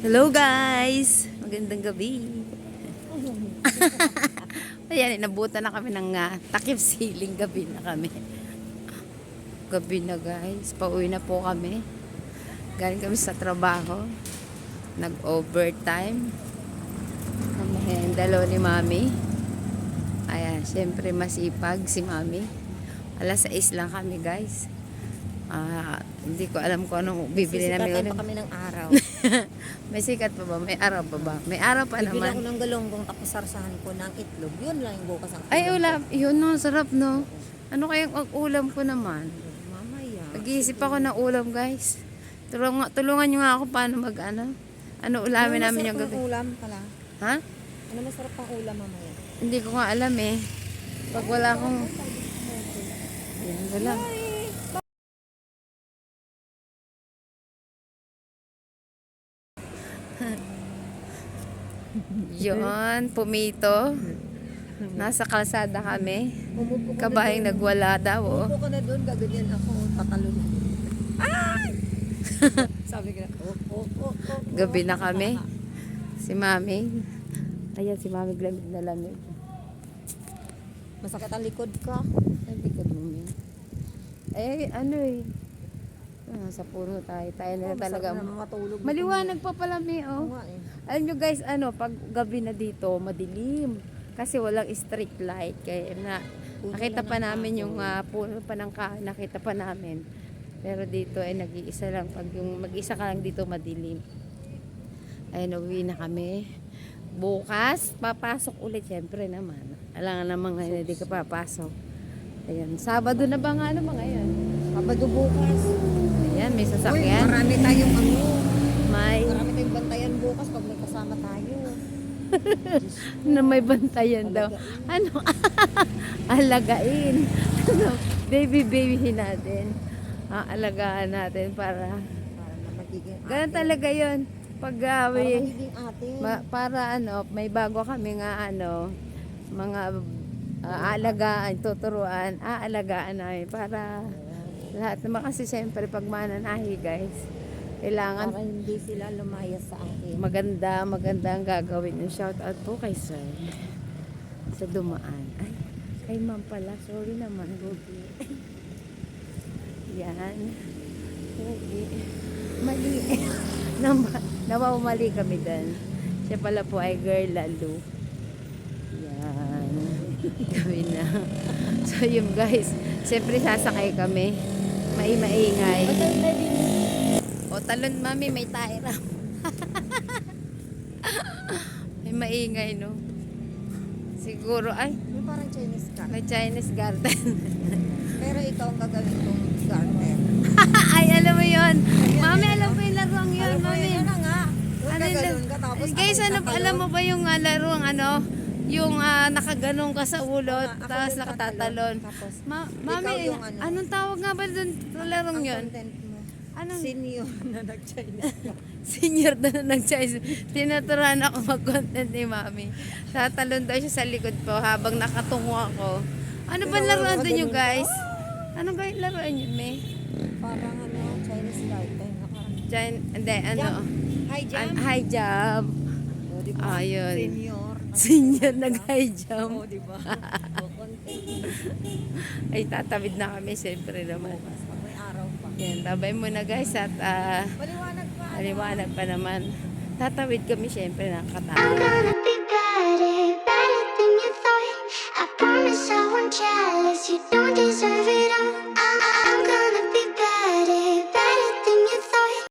Hello guys! Magandang gabi. Ayan, inabutan na kami ng uh, takip siling gabi na kami. Gabi na guys. Pauwi na po kami. Galing kami sa trabaho. Nag-overtime. Kami ang dalawa ni Mami. Ayan, syempre masipag si Mami. Alas 6 lang kami guys. Ah, hindi ko alam kung anong bibili namin. Sisikatan pa kami ng araw. May sikat pa ba? May araw pa ba? May araw pa Bibili ako naman. ng galonggong tapos sarsahan ko ng itlog. Yun lang yung bukas ang Ay, ulam. Yun no, sarap no. Ano kayang ang ulam ko naman? Mamaya. Nag-iisip ako ng ulam, guys. Tulungan, tulungan nyo nga ako paano mag ano. Ano ulamin namin yung Ano gabi. ulam pala? Ha? Ano masarap ang ulam mamaya? Hindi ko nga alam eh. Pag wala akong... Yan, wala. Yun, pumito. Nasa kalsada kami. Kabahay na nagwala daw. Oh. Umupo ka na doon, gaganyan ako. Tatalon. Ay! Sabi ko na, oh, oh, oh, oh. Gabi na kami. Si Mami. Ayan, si Mami lamig na lamig. Masakit ang likod ka. Ay, likod mo. Eh, ano eh. Ah, sa puno tayo. Tayo na Oh, talaga. matulog. Maliwanag pa pala. Oo Oh. nga eh. Alam nyo guys, ano, pag gabi na dito, madilim. Kasi walang street light. Kaya na, Puno nakita lang pa ng namin yung ah, puno pa ng kahoy. Nakita pa namin. Pero dito ay nag-iisa lang. Pag yung mag-isa ka lang dito, madilim. Ayun, uwi na kami. Bukas, papasok ulit. Siyempre naman. Alam nga naman ngayon, hindi ka papasok. Ayan, Sabado na ba nga naman ngayon? Sabado bukas. Ayan, may Uy, sasakyan. marami tayong ano. May, Marami tayong bantayan bukas pag may kasama tayo. na may bantayan daw. Ano? Alagain. Ano? Baby baby natin. Aalagaan natin para Para na magiging ganun ate. talaga 'yon. Pag ah, Para may- ma- para ano, may bago kami nga ano, mga ah, aalagaan, tuturuan, aalagaan namin para lahat naman kasi siyempre pag mananahi guys, kailangan Para hindi sila lumayas sa akin. maganda, maganda ang gagawin yung shout out po kay sir sa dumaan. Ay, kay ma'am pala. Sorry naman, Ruby. Yan. Ruby. Mali. Namamali kami din. Siya pala po ay girl lalo. Yan. Kami na. So yun guys. Siyempre sasakay kami. Mai-maingay. O talon mami, may taira. may maingay no. Siguro ay Yung parang Chinese ka. may Chinese garden. Pero ikaw ang gagawin kong garter. ay alam mo yon. Mami alam mo yung laruang yun, Alam mo, mami. yun na nga. Ano ka yun? ganun ka tapos Guys, ano, alam mo ba yung uh, laruang ano? Yung ah, nakaganong ka sa ulo, ako tapos nakatatalon. Tapos, Ma mami, yung ano. anong tawag nga ba sa larong yun? Anong Senior na nag-Chinese ka. senior na na nag-Chinese. Tinuturuan ako mag-content ni mami. Tatalon daw siya sa likod ko habang nakatungo ako. Ano ba laruan dun yung guys? Anong guys laruan yun, May? Parang ano, Chinese garter. Naka, Chin, hindi, ano? Jump. High jump. An- high jump. O, di ba? Ayun. Senior. Senior nag-high jump. O, di ba? Ay, tatawid na kami, siyempre naman. May araw pa. Yan, tabay muna guys at ah, Paliwanag pa. ano? maliwanag pa naman. Tatawid kami, siyempre, nakakatawa. gonna be better, better than you thought. I promise I won't jealous. You don't deserve it